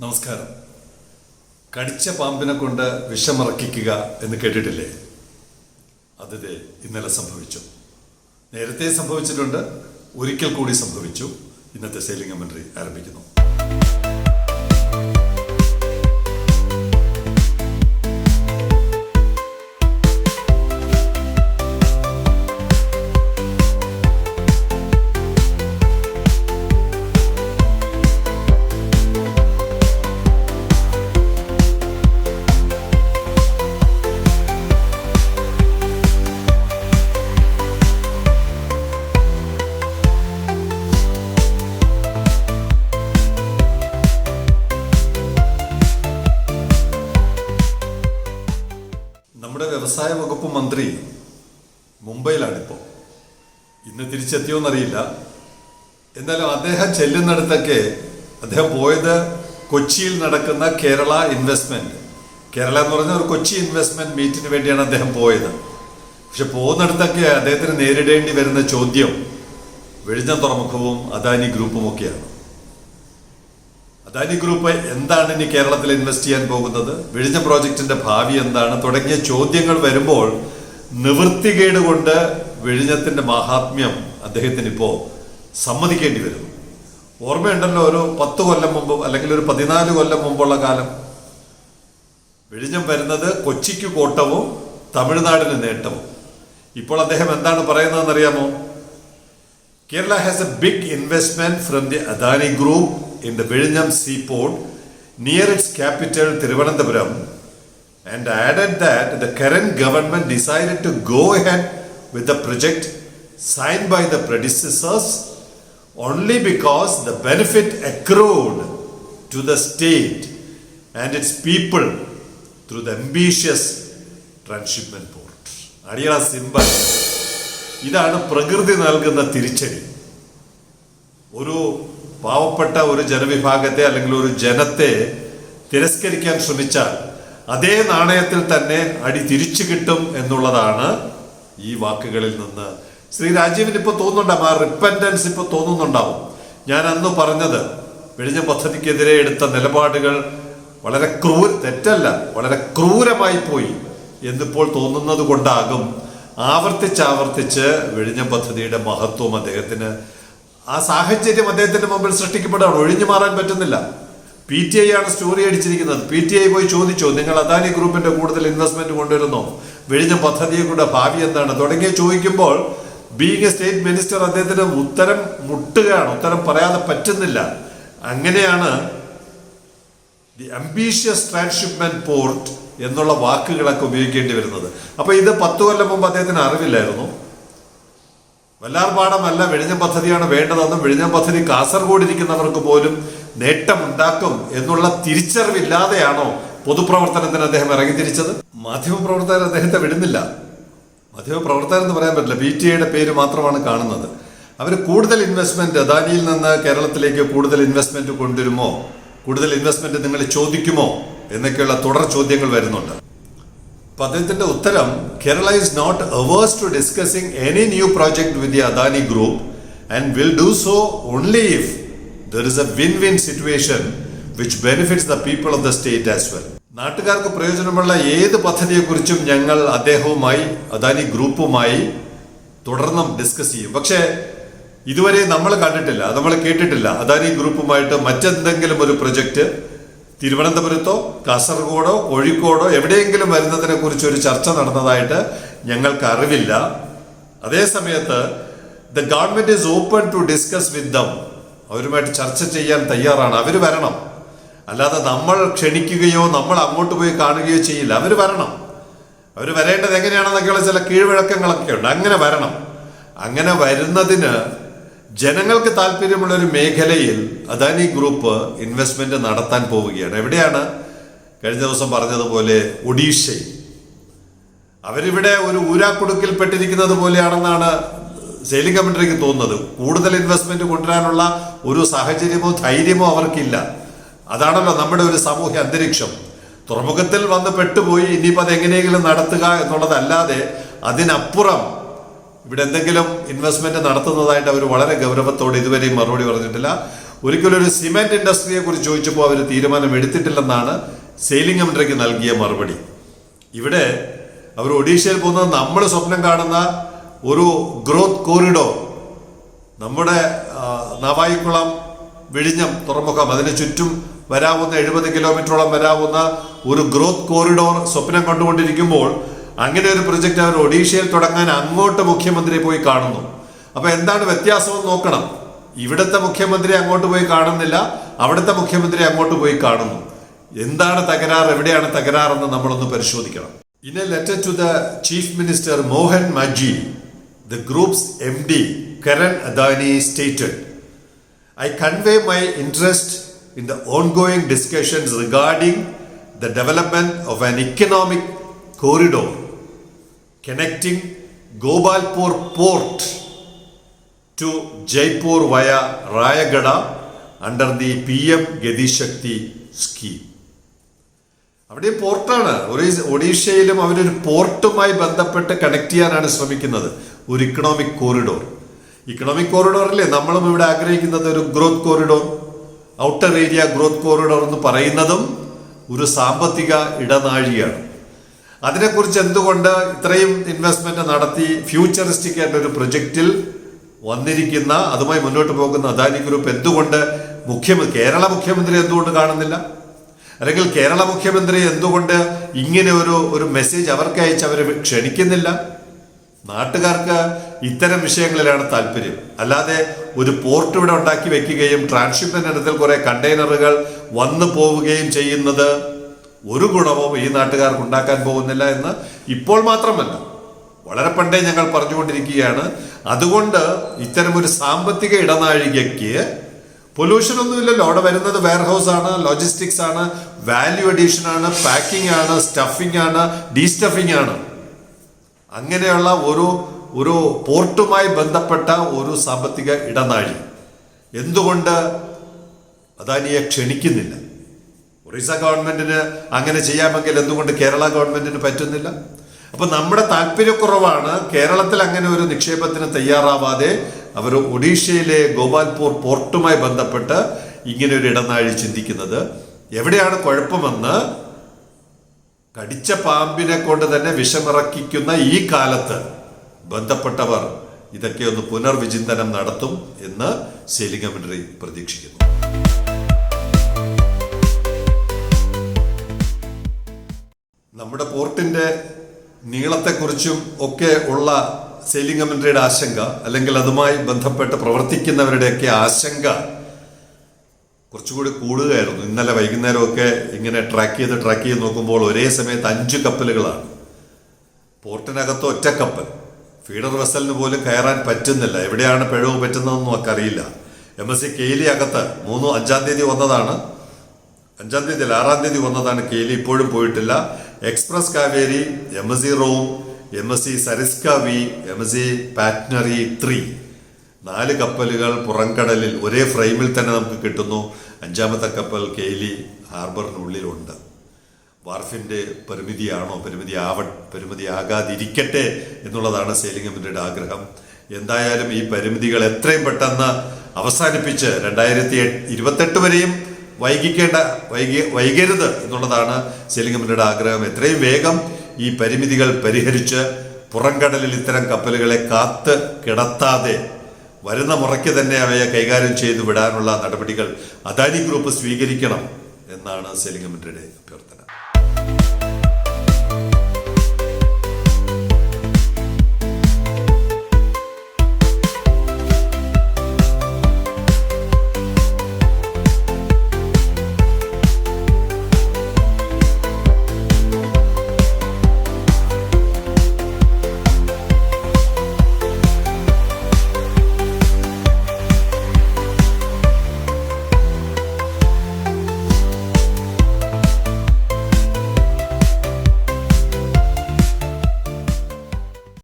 നമസ്കാരം. കടിച്ച പാമ്പിനെ കൊണ്ട് വിഷമറക്കിക്കുക എന്ന് കേട്ടിട്ടില്ലേ? അതിതെ ഇന്നലെ സംഭവിച്ചു. നേരത്തെ സംഭവിച്ചിട്ടുണ്ട് ഒരിക്കൽ കൂടി സംഭവിച്ചു. ഇന്നത്തെ സെയിലിംഗ് കമൻട്രി ആരംഭിക്കുന്നു. വ്യവസായ വകുപ്പ് മന്ത്രി മുംബൈയിലാണിപ്പോൾ ഇന്ന് തിരിച്ചെത്തിയോന്നറിയില്ല. എന്നാലും അദ്ദേഹം ചെല്ലുന്നിടത്തൊക്കെ അദ്ദേഹം പോയത് കൊച്ചിയിൽ നടക്കുന്ന കേരള ഇൻവെസ്റ്റ്മെന്റ്. കേരള എന്ന് പറഞ്ഞ ഒരു കൊച്ചി ഇൻവെസ്റ്റ്മെന്റ് മീറ്റിന് വേണ്ടിയാണ് അദ്ദേഹം പോയത്. പക്ഷെ പോകുന്നിടത്തൊക്കെ അദ്ദേഹത്തിന് നേരിടേണ്ടി വരുന്ന ചോദ്യം വെളിഞ്ഞ തുറമുഖവും അദാനി ഗ്രൂപ്പും ഒക്കെയാണ് അദാനി ഗ്രൂപ്പ് എന്താണ് ഇനി കേരളത്തിൽ ഇൻവെസ്റ്റ് ചെയ്യാൻ പോകുന്നത്? വിഴിഞ്ഞ പ്രോജക്റ്റിന്റെ ഭാവി എന്താണ്? തുടങ്ങിയ ചോദ്യങ്ങൾ വരുമ്പോൾ നിവൃത്തികേട് കൊണ്ട് വിഴിഞ്ഞത്തിന്റെ മാഹാത്മ്യം അദ്ദേഹത്തിന് ഇപ്പോ സമ്മതിക്കേണ്ടി വരും. ഓർമ്മയുണ്ടല്ലോ ഒരു പത്ത് കൊല്ലം മുമ്പ് അല്ലെങ്കിൽ ഒരു പതിനാല് കൊല്ലം മുമ്പുള്ള കാലം. വിഴിഞ്ഞം വരുന്നത് കൊച്ചിക്ക് കോട്ടവും തമിഴ്നാടിന് നേട്ടവും. ഇപ്പോൾ അദ്ദേഹം എന്താണ് പറയുന്നതെന്ന് അറിയാമോ Kerala has a big investment from the Adani Group in the Vizhinjam seaport near its capital Thiruvananthapuram and added that the current government decided to go ahead with the project signed by the predecessors only because the benefit accrued to the state and its people through the ambitious transshipment port. അടിയറ symbol ഇതാണ് പ്രകൃതി നൽകുന്ന തിരിച്ചടി ഒരു പാവപ്പെട്ട ഒരു ജനവിഭാഗത്തെ അല്ലെങ്കിൽ ഒരു ജനത്തെ തിരസ്കരിക്കാൻ ശ്രമിച്ചാൽ അതേ നാണയത്തിൽ തന്നെ അടി തിരിച്ചു കിട്ടും എന്നുള്ളതാണ് ഈ വാക്കുകളിൽ നിന്ന്. ശ്രീ രാജീവിന് ഇപ്പൊ തോന്നുന്നുണ്ടാവും ആ റിപ്പൻഡൻസ് ഇപ്പൊ തോന്നുന്നുണ്ടാവും. ഞാൻ അന്ന് പറഞ്ഞത് വെടിഞ്ഞ പദ്ധതിക്കെതിരെ എടുത്ത നിലപാടുകൾ വളരെ ക്രൂര തെറ്റല്ല വളരെ ക്രൂരമായി പോയി എന്നിപ്പോൾ തോന്നുന്നത് കൊണ്ടാകും ആവർത്തിച്ചാവർത്തിച്ച് വെടിഞ്ഞ പദ്ധതിയുടെ മഹത്വം അദ്ദേഹത്തിന് ആ സാഹചര്യം അദ്ദേഹത്തിന്റെ മുമ്പിൽ സൃഷ്ടിക്കപ്പെടുകയാണ് ഒഴിഞ്ഞു മാറാൻ പറ്റുന്നില്ല. പി ടി ഐ ആണ് സ്റ്റോറി അടിച്ചിരിക്കുന്നത്. പി ടി ഐ പോയി ചോദിച്ചോ നിങ്ങൾ അദാനി ഗ്രൂപ്പിന്റെ കൂടുതൽ ഇൻവെസ്റ്റ്മെന്റ് കൊണ്ടുവരുന്നോ? വിഴിഞ്ഞ പദ്ധതിയെ കൂടെ ഭാവി എന്താണ്? തുടങ്ങിയ ചോദിക്കുമ്പോൾ ബീങ് എ സ്റ്റേറ്റ് മിനിസ്റ്റർ അദ്ദേഹത്തിന് ഉത്തരം മുട്ടുകയാണ്. ഉത്തരം പറയാതെ പറ്റുന്നില്ല. അങ്ങനെയാണ് ദി അംബീഷ്യസ് ട്രാൻസ്ഷിപ്മെന്റ് പോർട്ട് എന്നുള്ള വാക്കുകളൊക്കെ ഉപയോഗിക്കേണ്ടി വരുന്നത്. അപ്പൊ ഇത് പത്ത് കൊല്ലം മുമ്പ് അദ്ദേഹത്തിന് അറിവില്ലായിരുന്നു. വല്ലാർപാടമല്ല വിഴിഞ്ഞം പദ്ധതിയാണ് വേണ്ടതെന്നും വിഴിഞ്ഞം പദ്ധതി കാസർഗോഡ് ഇരിക്കുന്നവർക്ക് പോലും നേട്ടമുണ്ടാക്കും എന്നുള്ള തിരിച്ചറിവില്ലാതെയാണോ പൊതുപ്രവർത്തനത്തിന് അദ്ദേഹം ഇറങ്ങി തിരിച്ചത് മാധ്യമപ്രവർത്തകർ അദ്ദേഹത്തെ വിടുന്നില്ല. മാധ്യമപ്രവർത്തകർ എന്ന് പറയാൻ പറ്റില്ല. ബി ടി ഐയുടെ പേര് മാത്രമാണ് കാണുന്നത്. അവർ കൂടുതൽ ഇൻവെസ്റ്റ്മെന്റ് അദാനിയിൽ നിന്ന് കേരളത്തിലേക്ക് കൂടുതൽ ഇൻവെസ്റ്റ്മെന്റ് കൊണ്ടുവരുമോ? കൂടുതൽ ഇൻവെസ്റ്റ്മെന്റ് നിങ്ങൾ ചോദിക്കുമോ? എന്നൊക്കെയുള്ള തുടർ ചോദ്യങ്ങൾ വരുന്നുണ്ട്. അദ്ദേഹത്തിന്റെ ഉത്തരം Kerala is not averse to discussing any new project with the Adani group and will do so only if there is a win win situation which benefits the people of the state as well നാട്ടുകാർക്ക് പ്രയോജനമുള്ള ഏത് പദ്ധതിയെക്കുറിച്ചും ഞങ്ങൾ അദ്ദേഹവുമായി അദാനി ഗ്രൂപ്പുമായി തുടർന്നും discuss ചെയ്യും. പക്ഷേ ഇതുവരെ നമ്മൾ കണ്ടിട്ടില്ല നമ്മൾ കേട്ടിട്ടില്ല അദാനി ഗ്രൂപ്പുമായിട്ട് മറ്റെന്തെങ്കിലും ഒരു പ്രൊജക്റ്റ് തിരുവനന്തപുരത്തോ കാസർഗോഡോ കോഴിക്കോടോ എവിടെയെങ്കിലും വരുന്നതിനെ കുറിച്ച് ഒരു ചർച്ച നടന്നതായിട്ട് ഞങ്ങൾക്ക് അറിവില്ല. അതേ സമയത്ത് the government is open to discuss with them അവരുമായിട്ട് ചർച്ച ചെയ്യാൻ തയ്യാറാണ്. അവർ വരണം. അല്ലാതെ നമ്മൾ ക്ഷണിക്കുകയോ നമ്മൾ അങ്ങോട്ട് പോയി കാണുകയോ ചെയ്യില്ല. അവർ വരണം. അവർ വരേണ്ടത് എങ്ങനെയാണെന്നൊക്കെയുള്ള ചില കീഴ്വഴക്കങ്ങളൊക്കെ ഉണ്ട്. അങ്ങനെ വരണം. അങ്ങനെ വരുന്നതിന് ജനങ്ങൾക്ക് താല്പര്യമുള്ള ഒരു മേഖലയിൽ അദാനി ഗ്രൂപ്പ് ഇൻവെസ്റ്റ്മെന്റ് നടത്താൻ പോവുകയാണ്. എവിടെയാണ്? കഴിഞ്ഞ ദിവസം പറഞ്ഞതുപോലെ ഒഡീഷയിൽ. അവരിവിടെ ഒരു ഊരാക്കുടുക്കിൽ പെട്ടിരിക്കുന്നത് പോലെയാണെന്നാണ് സെയിലിംഗ് കമന്ററിക്ക് തോന്നുന്നത്. കൂടുതൽ ഇൻവെസ്റ്റ്മെന്റ് കൊണ്ടുവരാനുള്ള ഒരു സാഹചര്യമോ ധൈര്യമോ അവർക്കില്ല. അതാണല്ലോ നമ്മുടെ ഒരു സാമൂഹ്യ അന്തരീക്ഷം. തുറമുഖത്തിൽ വന്ന് പെട്ടുപോയി ഇനിയിപ്പോൾ അത് എങ്ങനെയെങ്കിലും നടത്തുക എന്നുള്ളതല്ലാതെ അതിനപ്പുറം ഇവിടെ എന്തെങ്കിലും ഇൻവെസ്റ്റ്മെന്റ് നടത്തുന്നതായിട്ട് അവർ വളരെ ഗൗരവത്തോടെ ഇതുവരെയും മറുപടി പറഞ്ഞിട്ടില്ല. ഒരിക്കലും ഒരു സിമെന്റ് ഇൻഡസ്ട്രിയെ കുറിച്ച് ചോദിച്ചപ്പോൾ അവർ തീരുമാനം എടുത്തിട്ടില്ലെന്നാണ് സെയിലിംഗ് കമ്പനിക്ക് നൽകിയ മറുപടി. ഇവിടെ അവർ ഒഡീഷയിൽ പോകുന്നത് നമ്മൾ സ്വപ്നം കാണുന്ന ഒരു ഗ്രോത്ത് കോറിഡോർ നമ്മുടെ നവായിക്കുളം വിഴിഞ്ഞം തുറമുഖം അതിന് ചുറ്റും വരാവുന്ന എഴുപത് കിലോമീറ്ററോളം വരാവുന്ന ഒരു ഗ്രോത്ത് കോറിഡോർ സ്വപ്നം കണ്ടുകൊണ്ടിരിക്കുമ്പോൾ അങ്ങനെ ഒരു പ്രൊജക്റ്റ് അവർ ഒഡീഷയിൽ തുടങ്ങാൻ അങ്ങോട്ട് മുഖ്യമന്ത്രിയെ പോയി കാണുന്നു. അപ്പൊ എന്താണ് വ്യത്യാസം എന്ന് നോക്കണം. ഇവിടുത്തെ മുഖ്യമന്ത്രി അങ്ങോട്ട് പോയി കാണുന്നില്ല അവിടുത്തെ മുഖ്യമന്ത്രി അങ്ങോട്ട് പോയി കാണുന്നു. എന്താണ് തകരാർ എവിടെയാണ് തകരാറെന്ന് നമ്മളൊന്ന് പരിശോധിക്കണം. In a letter to the chief minister Mohan Majhi the group's MD, Karan stated stated I convey my interest in the ongoing discussions regarding the development of an economic corridor connecting Gopalpur port to Jaipur via Rayagada under the PM Gati Shakti scheme. അവിടെ പോർട്ടാണ് ഒഡീഷയിലും അവരൊരു പോർട്ടുമായി ബന്ധപ്പെട്ട് connect ചെയ്യാനാണ് ശ്രമിക്കുന്നത്. ഒരു economic corridor economic കോറിഡോറിലെ നമ്മളും ഇവിടെ ആഗ്രഹിക്കുന്നത് ഒരു growth corridor outer area growth corridor എന്ന് പറയുന്നതും ഒരു സാമ്പത്തിക ഇടനാഴിയാണ്. അതിനെക്കുറിച്ച് എന്തുകൊണ്ട് ഇത്രയും ഇൻവെസ്റ്റ്മെന്റ് നടത്തി ഫ്യൂച്ചറിസ്റ്റിക് ആയിട്ട് ഒരു പ്രൊജക്റ്റിൽ വന്നിരിക്കുന്ന അതുമായി മുന്നോട്ട് പോകുന്ന അദാനി ഗ്രൂപ്പ് എന്തുകൊണ്ട് മുഖ്യമന്ത്രി കേരള മുഖ്യമന്ത്രി എന്തുകൊണ്ട് കാണുന്നില്ല? അല്ലെങ്കിൽ കേരള മുഖ്യമന്ത്രി എന്തുകൊണ്ട് ഇങ്ങനെ ഒരു ഒരു മെസ്സേജ് അവർക്ക് അയച്ച് അവർ ക്ഷണിക്കുന്നില്ല? നാട്ടുകാർക്ക് ഇത്തരം വിഷയങ്ങളിലാണ് താല്പര്യം. അല്ലാതെ ഒരു പോർട്ട് ഇവിടെ ഉണ്ടാക്കി വെക്കുകയും ട്രാൻസ്ഷിപ്മെന്റ് ഇനത്തിൽ കുറെ കണ്ടെയ്നറുകൾ വന്നു പോവുകയും ചെയ്യുന്നത് ഒരു ഗുണവും ഈ നാട്ടുകാർക്ക് ഉണ്ടാക്കാൻ പോകുന്നില്ല എന്ന് ഇപ്പോൾ മാത്രമല്ല. വളരെ പണ്ടേ ഞങ്ങൾ പറഞ്ഞുകൊണ്ടിരിക്കുകയാണ്. അതുകൊണ്ട് ഇത്തരം ഒരു സാമ്പത്തിക ഇടനാഴികയ്ക്ക് പൊല്യൂഷൻ ഒന്നുമില്ലല്ലോ അവിടെ വരുന്നത് വെയർഹൗസ് ആണ് ലോജിസ്റ്റിക്സ് ആണ് വാല്യൂ അഡീഷൻ ആണ് പാക്കിംഗ് ആണ് സ്റ്റഫിംഗ് ആണ് ഡീസ്റ്റഫിംഗ് ആണ്. അങ്ങനെയുള്ള ഒരു ഒരു പോർട്ടുമായി ബന്ധപ്പെട്ട ഒരു സാമ്പത്തിക ഇടനാഴി. എന്തുകൊണ്ട് അദാനിയെ ക്ഷണിക്കുന്നില്ല? ഒറീസ ഗവൺമെന്റിന് അങ്ങനെ ചെയ്യാമെങ്കിൽ എന്തുകൊണ്ട് കേരള ഗവൺമെന്റിന് പറ്റുന്നില്ല? അപ്പൊ നമ്മുടെ താല്പര്യക്കുറവാണ് കേരളത്തിൽ അങ്ങനെ ഒരു നിക്ഷേപത്തിന് തയ്യാറാവാതെ അവർ ഒഡീഷയിലെ ഗോപാൽപൂർ പോർട്ടുമായി ബന്ധപ്പെട്ട് ഇങ്ങനെ ഒരു ഇടനാഴി ചിന്തിക്കുന്നത്. എവിടെയാണ് കുഴപ്പമെന്ന് കടിച്ച പാമ്പിനെ കൊണ്ട് തന്നെ വിഷമിറക്കിക്കുന്ന ഈ കാലത്ത് ബന്ധപ്പെട്ടവർ ഇതൊക്കെ ഒന്ന് പുനർവിചിന്തനം നടത്തും എന്ന് കമന്ററി പ്രതീക്ഷിക്കുന്നു. നമ്മുടെ പോർട്ടിന്റെ നീളത്തെക്കുറിച്ചും ഒക്കെ ഉള്ള സെയിലിംഗ് കമന്ററിയുടെ ആശങ്ക അല്ലെങ്കിൽ അതുമായി ബന്ധപ്പെട്ട് പ്രവർത്തിക്കുന്നവരുടെയൊക്കെ ആശങ്ക കുറച്ചുകൂടി കൂടുകയായിരുന്നു. ഇന്നലെ വൈകുന്നേരമൊക്കെ ഇങ്ങനെ ട്രാക്ക് ചെയ്ത് ട്രാക്ക് ചെയ്ത് നോക്കുമ്പോൾ ഒരേ സമയത്ത് അഞ്ച് കപ്പലുകളാണ്. പോർട്ടിനകത്ത് ഒറ്റ കപ്പൽ. ഫീഡർ വെസലിന് പോലും കയറാൻ പറ്റുന്നില്ല. എവിടെയാണ് പിഴവ് പറ്റുന്നതെന്നും ഒക്കെ അറിയില്ല. എം എസ് സി കെയിലി അകത്ത് മൂന്നോ അഞ്ചാം തീയതി വന്നതാണ്. അഞ്ചാം തീയതി അല്ല ആറാം തീയതി വന്നതാണ് കെയിലി ഇപ്പോഴും പോയിട്ടില്ല. Express Kaveri M S C Rome M S C Sariska V M S C പാറ്റ്നറി three. നാല് കപ്പലുകൾ പുറംകടലിൽ ഒരേ ഫ്രെയിമിൽ തന്നെ നമുക്ക് കിട്ടുന്നു. അഞ്ചാമത്തെ കപ്പൽ കെയിലി ഹാർബറിനുള്ളിലുണ്ട്. വാർഫിന്റെ പരിമിതിയാണോ? പരിമിതി ആവ പരിമിതി ആകാതിരിക്കട്ടെ എന്നുള്ളതാണ് കമ്പനിയുടെ ആഗ്രഹം. എന്തായാലും ഈ പരിമിതികൾ എത്രയും പെട്ടെന്ന് അവസാനിപ്പിച്ച് രണ്ടായിരത്തി ഇരുപത്തെട്ട് വരെയും വൈകിക്കേണ്ട വൈകി വൈകരുത് എന്നുള്ളതാണ് സെയിലിംഗ് ആഗ്രഹം. എത്രയും വേഗം ഈ പരിമിതികൾ പരിഹരിച്ച് പുറംകടലിൽ ഇത്തരം കപ്പലുകളെ കാത്ത് കിടത്താതെ വരുന്ന മുറയ്ക്ക് തന്നെ അവയെ കൈകാര്യം ചെയ്തു വിടാനുള്ള നടപടികൾ അദാനി ഗ്രൂപ്പ് സ്വീകരിക്കണം എന്നാണ് സെലിംഗമ്മിന്റെ അഭ്യർത്ഥന.